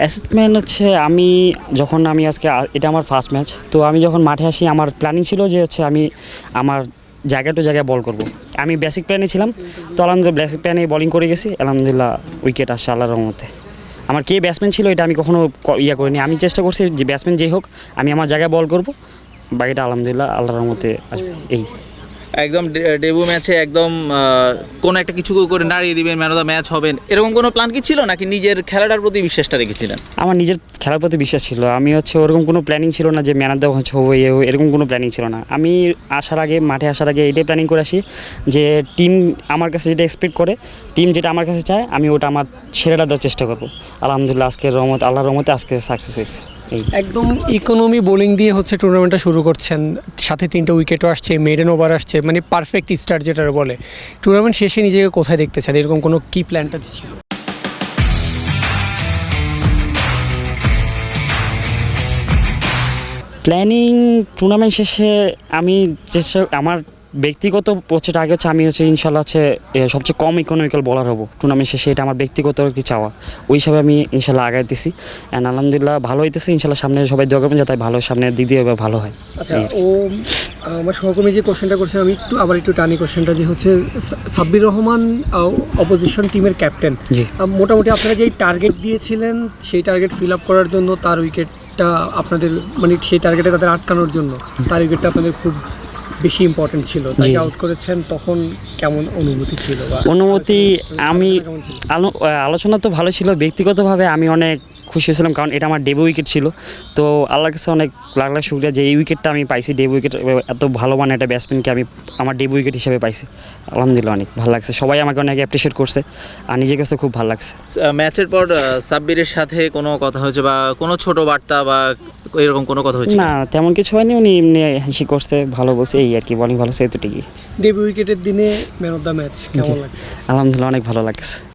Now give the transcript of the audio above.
Assessment হচ্ছে আমি যখন আমি আজকে, এটা আমার ফার্স্ট ম্যাচ তো আমি যখন মাঠে আসি, আমার প্ল্যানিং ছিল যে হচ্ছে আমি আমার জায়গা টু জায়গায় বল করব। আমি বেসিক প্ল্যানে ছিলাম, তো আলহামদুলিল্লাহ বেসিক প্ল্যানে বলিং করে গেছি, আলহামদুলিল্লাহ উইকেট আসছে আল্লাহর রহমতে। আমার কে ব্যাটসম্যান ছিল এটা আমি কখনো ইয়ে করিনি, আমি চেষ্টা করছি যে ব্যাটসম্যান যেই হোক, আমি আমার জায়গায় বল করব, বাকিটা আলহামদুলিল্লাহ আল্লাহর রহমতে আসবে, এই। একদম ডেবু ম্যাচে একদম কোনো একটা কিছু করে নাড়িয়ে দিবেন ম্যান অফ দ্য ম্যাচ হবেন। এরকম কোনো প্ল্যান কি ছিল নাকি নিজের খেলাটার প্রতি বিশ্বাসটা রেখেছিলেন? আমার নিজের খেলার প্রতি বিশ্বাস ছিল। আমি হচ্ছে ওরকম কোনো প্ল্যানিং ছিল না যে ম্যান অফ দ্য ম্যাচ হব, এ এরকম কোনো প্ল্যানিং ছিল না। আমি আসার আগে, মাঠে আসার আগে এটাই প্ল্যানিং করে আসি যে টিম আমার কাছে যেটা এক্সপেক্ট করে টিম যেটা আমার কাছে চায়, আমি ওটা আমার সেরাটা দেওয়ার চেষ্টা করব। আলহামদুলিল্লাহ আজকে রহমত, আল্লাহর রহমতে আজকে সাকসেস হয়েছে। একদম ইকোনমি বোলিং দিয়ে হচ্ছে টুর্নামেন্টটা শুরু করছেন। সাথে তিনটা উইকেটও আসছে মেডেন ওভার আসছে মানে পারফেক্ট স্টার যেটা বলে। টুর্নামেন্ট শেষে নিজেকে কোথায় দেখতে চান? এরকম কোনো কি প্ল্যানটা ছিল? প্ল্যানিং টুর্নামেন্ট শেষে আমি যেসব আমার ব্যক্তিগত হচ্ছে টার্গেট হচ্ছে আমি হচ্ছে ইনশাল্লাহ হচ্ছে সবচেয়ে কম ইকোনমিক্যাল বলার হব। টুর্নামেন্ট শেষে এটা আমার ব্যক্তিগত আর কি চাওয়া। ওই হিসাবে আমি ইনশাল্লাহ আগাইতেছি অ্যান্ড আলহামদুলিল্লাহ ভালো হইতেছে। ইনশাল্লাহ সামনে সবাই দোয়া করবেন যাতে ভালো সামনে দিক দিয়ে এবার ভালো হয়। আচ্ছা ও আমার সহকর্মী যে কোশ্চেনটা করছে আমি একটু আবার একটু টানি কোশ্চেনটা যে হচ্ছে সাব্বির রহমান অপোজিশন টিমের ক্যাপ্টেন জি। মোটামুটি আপনারা যেই টার্গেট দিয়েছিলেন সেই টার্গেট ফিল আপ করার জন্য তার উইকেটটা আপনাদের মানে সেই টার্গেটে তাদের আটকানোর জন্য তার উইকেটটা আপনাদের খুব বেশি ইম্পর্টেন্ট ছিল। জি। আউট করেছেন তখন কেমন অনুভূতি ছিল বা অনুমতি আমি আলো- আলোচনা তো ভালো ছিল ব্যক্তিগতভাবে আমি অনেক খুশি হয়েছিলাম কারণ এটা আমার ডেবু উইকেট ছিল। তো আল্লাহর কাছে অনেক লাখ লাখ শুক্রিয়া যে এই উইকেটটা আমি পাইছি ডেবু উইকেট এত ভালো মানে একটা ব্যাটসম্যানকে আমি আমার ডেবু উইকেট হিসেবে পাইছি। আলহামদুলিল্লাহ অনেক ভালো লাগছে সবাই আমাকে অনেক অ্যাপ্রিসিয়েট করছে আর নিজের কাছে খুব ভালো লাগছে। ম্যাচের পর সাব্বিরের সাথে কোনো কথা হয়েছে বা কোনো ছোট বার্তা বা এরকম কোনো কথা হচ্ছে না তেমন কিছু হয়নি উনি এমনি হাসি করছে ভালো বলছে এই আর কি বলিং ভালো সে ঠিকই। দেবী উইকেটের দিনে ম্যান অফ দ্য ম্যাচ কেমন লাগছে? আলহামদুলিল্লাহ অনেক ভালো লাগছে।